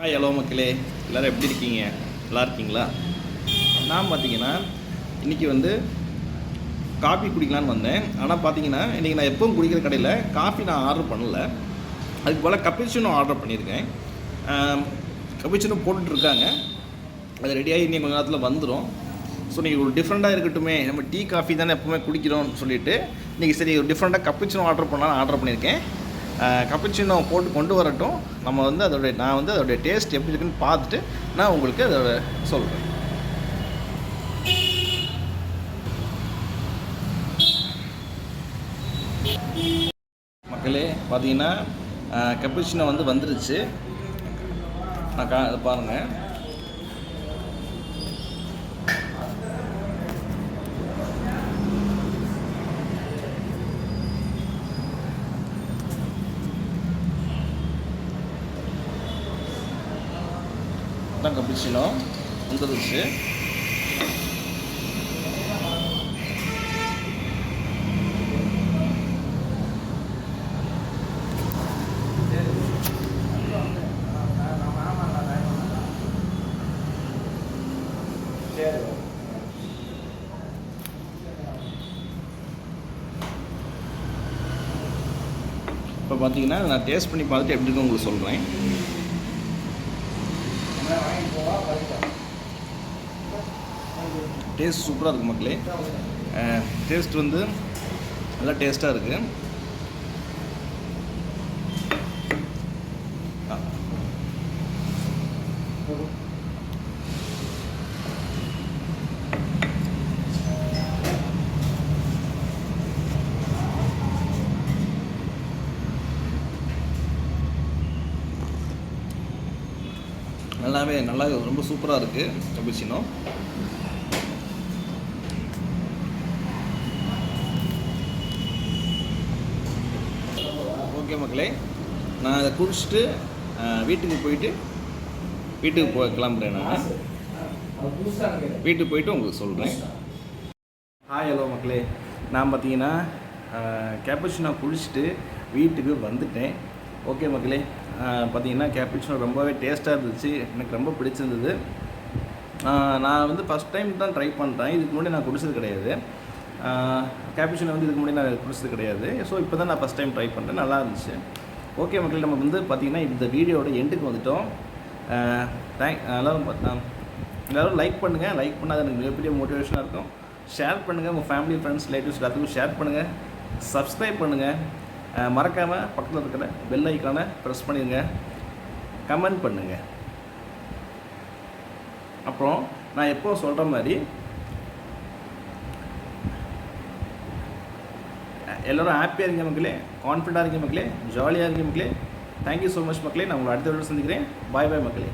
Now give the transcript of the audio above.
Hi hello மக்களே. எல்லோரும் எப்படி இருக்கீங்க? நல்லா இருக்கீங்களா? நான் பார்த்தீங்கன்னா இன்றைக்கி வந்து காஃபி குடிக்கலான்னு வந்தேன். ஆனால் பார்த்தீங்கன்னா இன்றைக்கி நான் எப்பவும் குடிக்கிற கடையில் காஃபி நான் ஆர்டர் பண்ணல. அதுக்கு போல் கப்பிச்சினும் ஆர்டர் பண்ணியிருக்கேன். கப்பிச்சினும் போட்டுட்ருக்காங்க அது ரெடியாகி இன்னும் கொஞ்ச நேரத்தில் வந்துடும் ஸோ நீங்கள் ஒரு டிஃப்ரெண்ட்டாக இருக்கட்டுமே. நம்ம டீ காஃபி தானே எப்பவுமே குடிக்கிறோம்னு சொல்லிட்டு இன்றைக்கி சரி ஒரு டிஃப்ரெண்ட்டாக கப்பிச்சினோ ஆர்டர் பண்ணலான்னு ஆர்டர் பண்ணியிருக்கேன். கப்பிச்சினோ போட்டு கொண்டு வரட்டும். நம்ம வந்து அதோடைய நான் வந்து அதோடைய டேஸ்ட் எப்படி இருக்குன்னு பார்த்துட்டு நான் உங்களுக்கு அதோட சொல்கிறேன் மக்களே பார்த்தீங்கன்னா கப்பிச்சினோ வந்து வந்துருச்சு. நான் கா பாருங்கள் தான் கப்பிச்சினோ வந்துருச்சு இப்போ பார்த்தீங்கன்னா நான் டேஸ்ட் பண்ணி பார்த்துட்டு எப்படி இருக்குன்னு உங்களுக்கு சொல்கிறேன் டேஸ்ட் சூப்பராக இருக்குது மக்களே. டேஸ்ட் வந்து நல்லா டேஸ்ட்டாக இருக்குது நல்லாவே நல்லா ரொம்ப சூப்பராக இருக்குது கபிச்சினோ ஓகே மக்களே நான் அதை குடிச்சிட்டு வீட்டுக்கு போயிட்டு வீட்டுக்கு போ கிளம்புறேன் நான். வீட்டுக்கு போயிட்டு உங்களுக்கு சொல்கிறேன் ஹாய் ஹலோ மக்களே. நான் பார்த்தீங்கன்னா கேப்பச்சினோ குளிச்சுட்டு வீட்டுக்கு வந்துட்டேன். ஓகே மக்களே பார்த்தீங்கன்னா கேப்பச்சினோ ரொம்பவே டேஸ்ட்டாக இருந்துச்சு. எனக்கு ரொம்ப பிடிச்சிருந்தது. நான் வந்து ஃபஸ்ட் டைம் தான் ட்ரை பண்ணுறேன் இதுக்கு முன்னாடி நான் குடிச்சது கிடையாது. கேப்புச்சினோ வந்து இதுக்கு முன்னாடி நான் குடிச்சது கிடையாது. ஸோ இப்போ தான் நான் ஃபஸ்ட் டைம் ட்ரை பண்ணுறேன் நல்லா இருந்துச்சு. ஓகே மக்களே நம்ம வந்து பார்த்திங்கன்னா இந்த வீடியோட எண்டுக்கு வந்துட்டோம். தேங்க் எல்லோரும் எல்லோரும் லைக் பண்ணுங்கள் லைக் பண்ணால் எனக்கு மிகப்பெரிய மோட்டிவேஷனாக இருக்கும். ஷேர் பண்ணுங்கள் உங்கள் ஃபேமிலி ஃப்ரெண்ட்ஸ் ரிலேட்டிவ்ஸ் எல்லாத்துக்கும் ஷேர் பண்ணுங்கள் சப்ஸ்கிரைப் பண்ணுங்கள் மறக்காமல் பக்கத்தில் இருக்கிற பெல் ஐக்கானை ப்ரெஸ் பண்ணிடுங்க கமெண்ட் பண்ணுங்கள் அப்புறம் நான் எப்போ சொல்கிற மாதிரி எல்லோரும் ஹாப்பியாக இருங்க மக்களே கான்ஃபிடண்டாக இருங்க மக்களே ஜாலியாக இருங்க மக்களே. தேங்க்யூ ஸோ மச் மக்களே. நான் உங்களை அடுத்த வீடியோ சந்திக்கிறேன். பாய் பாய் மக்களே.